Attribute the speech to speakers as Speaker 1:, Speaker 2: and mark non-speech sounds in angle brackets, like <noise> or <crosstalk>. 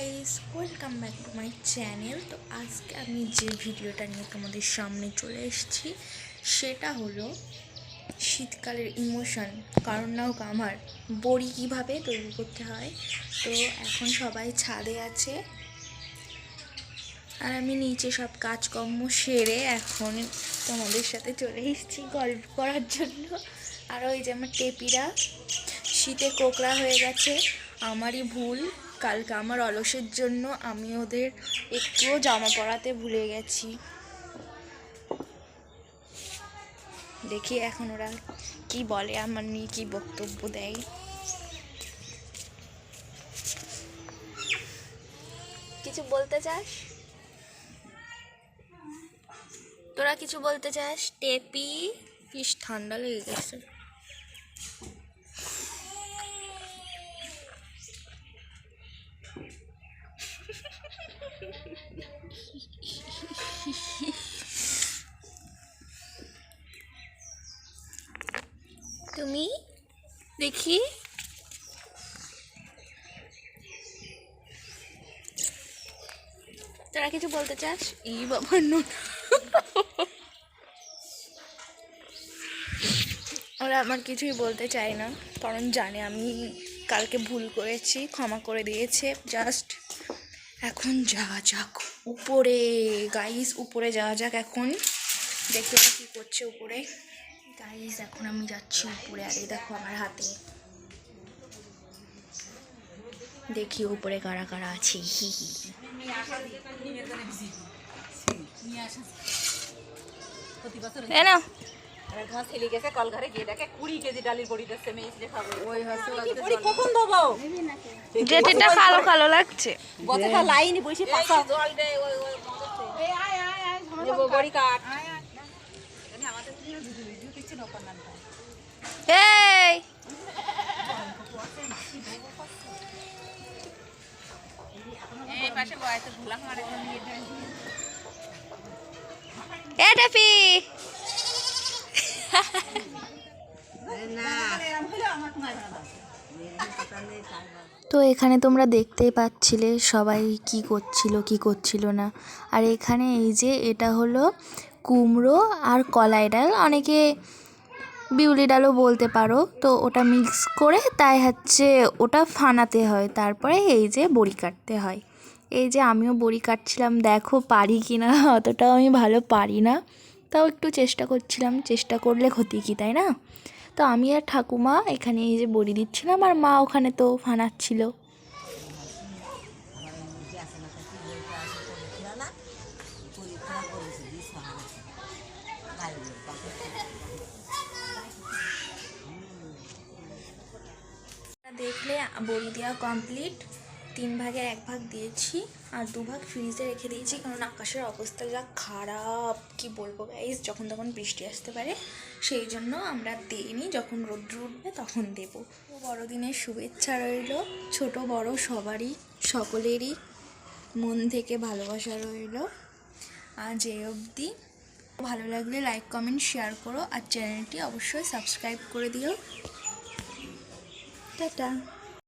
Speaker 1: Guys welcome back to my channel তো আজকে আমি যে ভিডিওটা নিয়ে তোমাদের সামনে চলে এসেছি, সেটা হলো শীতকালের ইমোশন কারণ না হোক আমার, বড়ি কীভাবে তৈরি করতে হয়। তো এখন সবাই ছাদে আছে। আর আমি নিচে সব কাজকর্ম সেরে এখন তোমাদের সাথে চলে এসেছি গল্প করার জন্য। আর ওই যে আমার টেপিরা, শীতে কোকড়া হয়ে গেছে, আমারই ভুল। কালকে আমার অলসের জন্য আমি ওদের একটুও জামা পরাতে ভুলে গেছি। দেখি এখন ওরা কি বলে, আমার নিয়ে কি বক্তব্য দেয়। কিছু বলতে চাস? তোরা কিছু বলতে চাস? টেপি? ইস, ঠান্ডা লেগে গেছে। তুমি দেখি। তারা কিছু বলতে চাস? এই বাবা নুন ওরা আমার কিছুই বলতে চায় না, কারণ জানে আমি কালকে ভুল করেছি, ক্ষমা করে দিয়েছে জাস্ট এখন যাওয়া যাক উপরে। গাইস উপরে যাওয়া যাক এখন। দেখি ওরা কী করছে উপরে। গাইস এখন আমি যাচ্ছি উপরে আর এই দেখো আমার হাতে। দেখি উপরে কারা কারা আছে হি হি
Speaker 2: কল ঘরে গিয়ে দেখে কুড়ি কেজি ডালির বড়ি মেয়ে এসে খাব। ওই বড়ি কখন দেবো
Speaker 1: যেটা কালো কালো লাগছে।
Speaker 2: গতটা লাইন বসে পাশা জল দে ওই ওই নেব বড়ি কাট।
Speaker 1: এই এ টেপি তো এখানে তোমরা দেখতেই পাচ্ছিলে সবাই কি করছিল কি করছিল না? আর এখানে এই যে এটা হলো কুমড়ো আর কলাই ডাল। অনেকে বিউলি ডালও বলতে পারো। তো ওটা মিক্স করে তাই হচ্ছে ওটা ফানাতে হয়। তারপরে এই যে বড়ি কাটতে হয়। এই যে আমিও বড়ি কাটছিলাম। দেখো পারি কি না <laughs> অতটাও আমি ভালো পারি না। তাও একটু চেষ্টা করছিলাম। চেষ্টা করলে ক্ষতি কি, তাই না? তো আমি আর ঠাকুমা এখানে এই যে বড়ি দিচ্ছিলাম আর মা ওখানে তো ফানাচ্ছিল। দেখলে বড়ি দেওয়া কমপ্লিট তিন ভাগের এক ভাগ দিয়েছি, আর দু ভাগ ফ্রিজে রেখে দিয়েছি, কারণ আকাশের অবস্থা যা খারাপ, কি বলব গাইজ যখন তখন বৃষ্টি আসতে পারে, সেই জন্য আমরা দিইনি, যখন রোদ্র উঠবে তখন দেব। বড়দিনের শুভেচ্ছা রইল, ছোট বড় সবারই, সকলেরই মন থেকে ভালোবাসা রইল। আজ এই অবধি। ভালো লাগলে লাইক কমেন্ট শেয়ার করো আর চ্যানেলটি অবশ্যই সাবস্ক্রাইব করে দিও। টাটা।